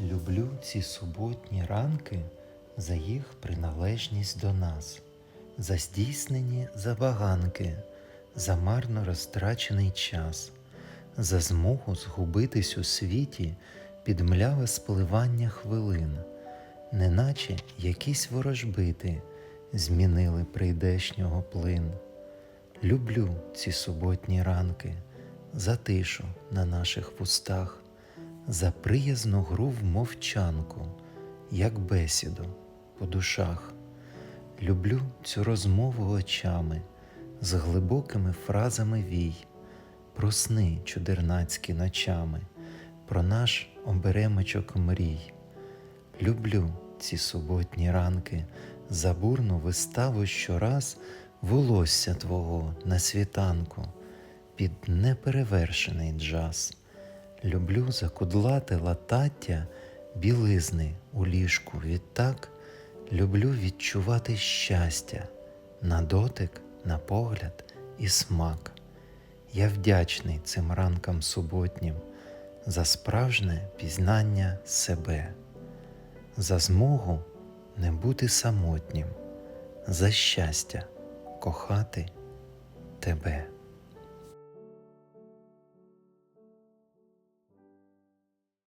Люблю ці суботні ранки за їх приналежність до нас, за здійснені забаганки, за марно розтрачений час, за змогу згубитись у світі під мляве спливання хвилин, неначе якісь ворожбити змінили прийдешнього плин. Люблю ці суботні ранки за тишу на наших вустах, за приязну гру в мовчанку, як бесіду по душах. Люблю цю розмову очами з глибокими фразами вій, про сни чудернацькі ночами, про наш оберемочок мрій. Люблю ці суботні ранки за бурну виставу щораз волосся твого на світанку під неперевершений джаз. Люблю закудлати латаття білизни у ліжку відтак. Люблю відчувати щастя на дотик, на погляд і смак. Я вдячний цим ранкам суботнім за справжнє пізнання себе, за змогу не бути самотнім, за щастя кохати тебе.